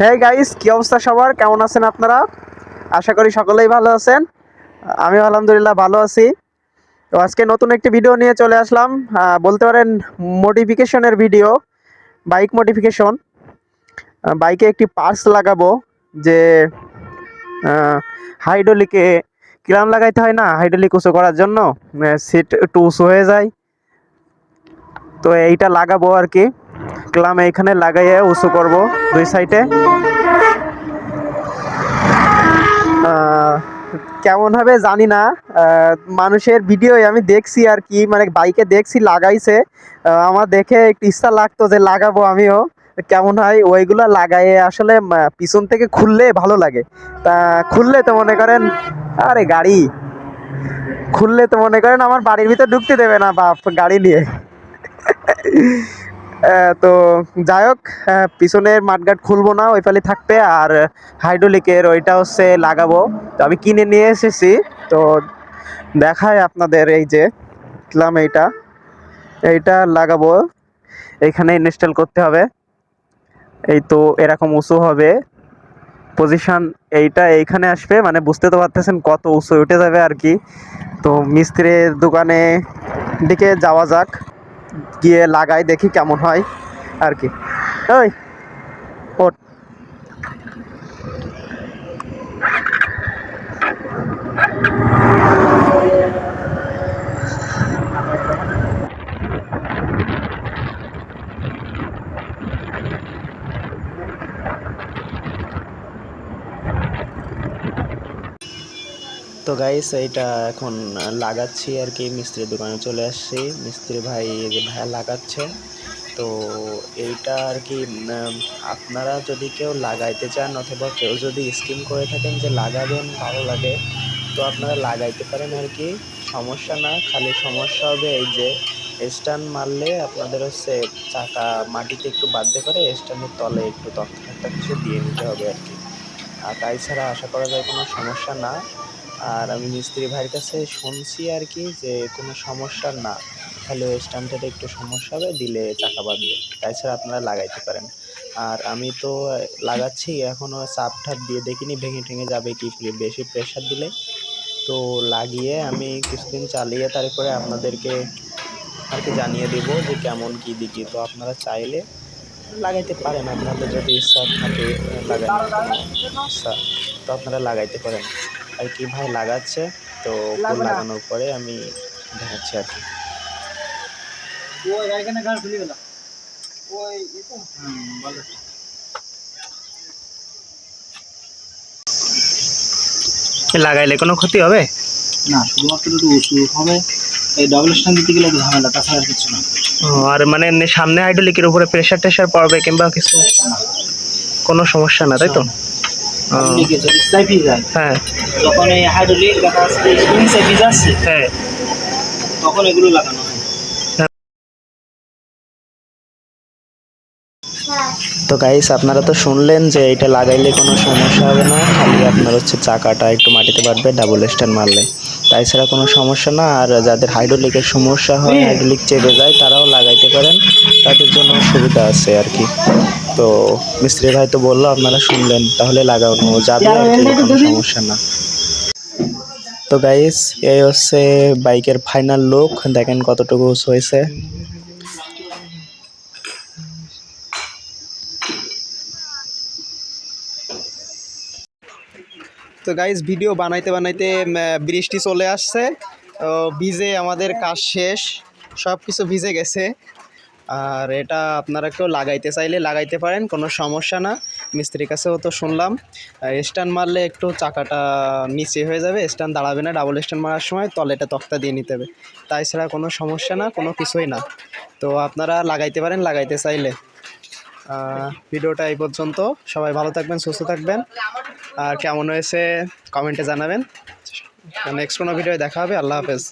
হ্যাঁ গাইস কি অবস্থা সবার? কেমন আছেন আপনারা? আশা করি সকলেই ভালো আছেন। আমি আলহামদুলিল্লাহ ভালো আছি। তো আজকে নতুন একটি ভিডিও নিয়ে চলে আসলাম। বলতে পারেন মডিফিকেশনের ভিডিও বাইক মডিফিকেশন বাইকে একটি পার্স লাগাবো যে হাইড্রোলিকে কিরাম লাগাইতে হয় না হাইড্রোলিক উঁচু করার জন্য সিট একটু উঁচু হয়ে যায়। তো এইটা লাগাবো আর কি। ক্লাম এইখানে লাগাইয়ে উঁচু করব, দুই সাইডে। কেমন হবে জানি না। মানুষের ভিডিও আমি দেখছি আর কি মানে বাইকে দেখছি, লাগাইছে। আমার দেখে একটু ইচ্ছা লাগতো যে লাগাবো আমিও। কেমন হয়, ওইগুলো লাগাইয়ে আসলে পিছন থেকে খুললে ভালো লাগে। তা খুললে তো মনে করেন, আরে গাড়ি। খুললে তো মনে করেন আমার বাড়ির ভিতর ঢুকতে দেবে না বাপ, গাড়ি নিয়ে। তো যাই হোক পিছনের মাঠঘাট খুলবো না ওই পালি থাকবে আর হাইড্রোলিকের ওইটা হচ্ছে লাগাবো। তো আমি কিনে নিয়ে এসেছি, তো দেখায় আপনাদের এই যে, দেখলাম এইটা। এইটা লাগাবো, এইখানে ইনস্টল করতে হবে। এই তো এরকম উঁচু হবে। পজিশন এইটা এইখানে আসবে মানে বুঝতে তো পারতেছেন কত উঁচু উঠে যাবে আর কি। তো মিস্ত্রির দোকানে দিকে যাওয়া যাক। গিয়ে লাগাই দেখি কেমন হয় আর কি। ওই তো গাইস এইটা এখন লাগাচ্ছি আর কি, মিস্ত্রির দোকানে চলে আসছি। মিস্ত্রি ভাই যে ভাইয়া লাগাচ্ছে। তো এইটা আর কি আপনারা যদি কেউ লাগাইতে চান অথবা কেউ যদি স্কিম করে থাকেন যে লাগাবেন, ভালো লাগে, তো আপনারা লাগাইতে পারেন আর কি। সমস্যা না, খালি সমস্যা হবে এই যে স্ট্যান্ড মারলে আপনাদের হচ্ছে চাকা মাটিতে একটু বাধ্য করে স্ট্যান্ডের তলে একটু টক্তা কিছু দিয়ে নিতে হবে আর কি। আর তাই ছাড়া আশা করা যায় কোনো সমস্যা না। আর আমি মিস্ত্রি ভাইয়ের কাছে শুনছি আর কি যে কোনো সমস্যা না। ওই স্ট্যান্ডটাতে একটু সমস্যা হবে, দিলে চাকা বাঁধবে তাছাড়া আপনারা লাগাইতে পারেন। আর আমি তো লাগাচ্ছি এখনও চাপ ঠাপ দিয়ে দেখিনি, ভেঙে ঠেঙে যাবে কি বেশি প্রেশার দিলে। তো লাগিয়ে আমি কিছুদিন চালিয়ে তারপরে আপনাদেরকে আর কি জানিয়ে দেবো যে কেমন কী দিকে। তো আপনারা চাইলে লাগাইতে পারেন, আপনাদের যদি ইচ্ছা থাকে ইচ্ছা তো আপনারা লাগাইতে পারেন। আর কি ভাই লাগাচ্ছে তো ফুল লাগানোর পরে আমি দেখাচ্ছি আর কি। লাগাইলে কোনো ক্ষতি হবে? না শুধুমাত্র একটু উঁচু হবে এই ডবল স্ট্যান্ড দিতে গেলে ঝামেলা তাছাড়া আর কিছু না। ও, আর মানে এমনি সামনে হাইড্রোলিকের উপরে প্রেশার টেশার পড়বে কিংবা কিছু? কোনো সমস্যা না তাই তো? যায়। হ্যাঁ। যখন এই হাইড্রোলিক দেখা যাচ্ছে স্প্রিং সাইফি যাচ্ছে হ্যাঁ। তখন এগুলো লাগানো হয়। তো গাইস আপনারা তো শুনলেন যে এটা লাগাইলে কোনো সমস্যা হবে না খালি আপনার হচ্ছে চাকাটা একটু মাটিতে বাঁধবে ডাবল স্ট্যান্ড মারলে। তাই ছাড়া কোনো সমস্যা না। আর যাদের হাইড্রোলিকের সমস্যা হয় হাইড্রোলিক চেপে যায় তারাও লাগাইতে পারেন। তাদের জন্য সুবিধা আছে আর কি। তো মিস্ত্রি ভাই তো বলল আপনারা শুনলেন তাহলে লাগানো যাবে আর কি কোনো সমস্যা না। তো গাইস এই হচ্ছে বাইকের ফাইনাল লুক দেখেন কতটুকু হয়েছে। তো গাইজ ভিডিও বানাইতে বানাইতে বৃষ্টি চলে আসছে। তো ভিজে আমাদের কাজ শেষ সব কিছু ভিজে গেছে। আর এটা আপনারা কেউ লাগাইতে চাইলে লাগাইতে পারেন, কোনো সমস্যা না। মিস্ত্রির কাছেও তো শুনলাম স্ট্যান্ড মারলে একটু চাকাটা নিচে হয়ে যাবে, স্ট্যান্ড দাঁড়াবে না ডাবল স্ট্যান্ড মারার সময় তলেটা তক্তা দিয়ে নিতে হবে। তাই ছাড়া কোনো সমস্যা না, কোনো কিছুই না। তো আপনারা লাগাইতে পারেন, লাগাইতে চাইলে। ভিডিওটা এই পর্যন্ত। সবাই ভালো থাকবেন, সুস্থ থাকবেন। আর কেমন হয়েছে কমেন্টে জানাবেন। নেক্সট কোনো ভিডিও দেখা হবে, আল্লাহ হাফেজ।